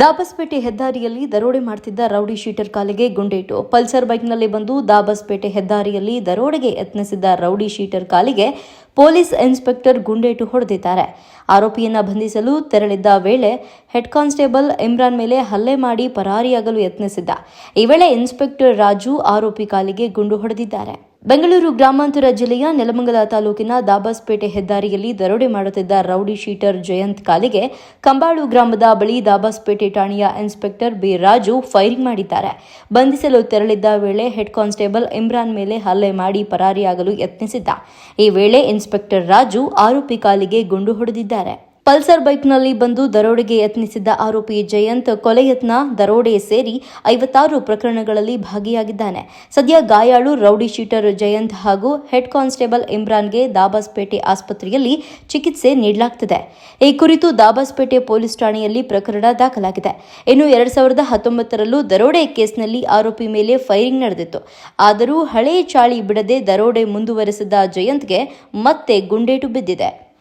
ದಾಬಸ್ಪೇಟೆ ಹೆದ್ದಾರಿಯಲ್ಲಿ ದರೋಡೆ ಮಾಡ್ತಿದ್ದ ರೌಡಿ ಶೀಟರ್ ಕಾಲಿಗೆ ಗುಂಡೇಟು. ಪಲ್ಸರ್ ಬೈಕ್ನಲ್ಲಿ ಬಂದು ದಾಬಸ್ಪೇಟೆ ಹೆದ್ದಾರಿಯಲ್ಲಿ ದರೋಡೆಗೆ ಯತ್ನಿಸಿದ್ದ ರೌಡಿ ಶೀಟರ್ ಕಾಲಿಗೆ ಪೊಲೀಸ್ ಇನ್ಸ್ಪೆಕ್ಟರ್ ಗುಂಡೇಟು ಹೊಡೆದಿದ್ದಾರೆ. ಆರೋಪಿಯನ್ನ ಬಂಧಿಸಲು ತೆರಳಿದ್ದ ವೇಳೆ ಹೆಡ್ ಕಾನ್ಸ್ಟೇಬಲ್ ಇಮ್ರಾನ್ ಮೇಲೆ ಹಲ್ಲೆ ಮಾಡಿ ಪರಾರಿಯಾಗಲು ಯತ್ನಿಸಿದ್ದ. ಈ ವೇಳೆ ಇನ್ಸ್ಪೆಕ್ಟರ್ ರಾಜು ಆರೋಪಿ ಕಾಲಿಗೆ ಗುಂಡು ಹೊಡೆದಿದ್ದಾರೆ. ಬೆಂಗಳೂರು ಗ್ರಾಮಾಂತರ ಜಿಲ್ಲೆಯ ನೆಲಮಂಗಲ ತಾಲೂಕಿನ ದಾಬಾಸ್ಪೇಟೆ ಹೆದ್ದಾರಿಯಲ್ಲಿ ದರೋಡೆ ಮಾಡುತ್ತಿದ್ದ ರೌಡಿ ಶೀಟರ್ ಜಯಂತ್ ಕಾಲಿಗೆ ಕಂಬಾಳು ಗ್ರಾಮದ ಬಳಿ ದಾಬಾಸ್ಪೇಟೆ ಠಾಣೆಯ ಇನ್ಸ್ಪೆಕ್ಟರ್ ಬಿ ರಾಜು ಫೈರಿಂಗ್ ಮಾಡಿದ್ದಾರೆ. ಬಂಧಿಸಲು ತೆರಳಿದ್ದ ವೇಳೆ ಹೆಡ್ ಕಾನ್ಸ್ಟೇಬಲ್ ಇಮ್ರಾನ್ ಮೇಲೆ ಹಲ್ಲೆ ಮಾಡಿ ಪರಾರಿಯಾಗಲು ಯತ್ನಿಸಿದ್ದ. ಈ ವೇಳೆ ಇನ್ಸ್ಪೆಕ್ಟರ್ ರಾಜು ಆರೋಪಿ ಕಾಲಿಗೆ ಗುಂಡು ಹೊಡೆದಿದ್ದಾರೆ. ಪಲ್ಸರ್ ಬೈಕ್ನಲ್ಲಿ ಬಂದು ದರೋಡೆಗೆ ಯತ್ನಿಸಿದ್ದ ಆರೋಪಿ ಜಯಂತ್ ಕೊಲೆ ಯತ್ನ ದರೋಡೆ ಸೇರಿ ಐವತ್ತಾರು ಪ್ರಕರಣಗಳಲ್ಲಿ ಭಾಗಿಯಾಗಿದ್ದಾನೆ. ಸದ್ಯ ಗಾಯಾಳು ರೌಡಿ ಶೀಟರ್ ಜಯಂತ್ ಹಾಗೂ ಹೆಡ್ ಕಾನ್ಸ್ಟೇಬಲ್ ಇಮ್ರಾನ್ಗೆ ದಾಬಾಸ್ಪೇಟೆ ಆಸ್ಪತ್ರೆಯಲ್ಲಿ ಚಿಕಿತ್ಸೆ ನೀಡಲಾಗ್ತಿದೆ. ಈ ಕುರಿತು ದಾಬಾಸ್ಪೇಟೆ ಪೊಲೀಸ್ ಠಾಣೆಯಲ್ಲಿ ಪ್ರಕರಣ ದಾಖಲಾಗಿದೆ. ಇನ್ನು ಎರಡ್ ಸಾವಿರದ ಹತ್ತೊಂಬತ್ತರಲ್ಲೂ ದರೋಡೆ ಕೇಸ್ನಲ್ಲಿ ಆರೋಪಿ ಮೇಲೆ ಫೈರಿಂಗ್ ನಡೆದಿತ್ತು. ಆದರೂ ಹಳೆಯ ಚಾಳಿ ಬಿಡದೆ ದರೋಡೆ ಮುಂದುವರೆಸಿದ ಜಯಂತ್ಗೆ ಮತ್ತೆ ಗುಂಡೇಟು ಬಿದ್ದಿದೆ.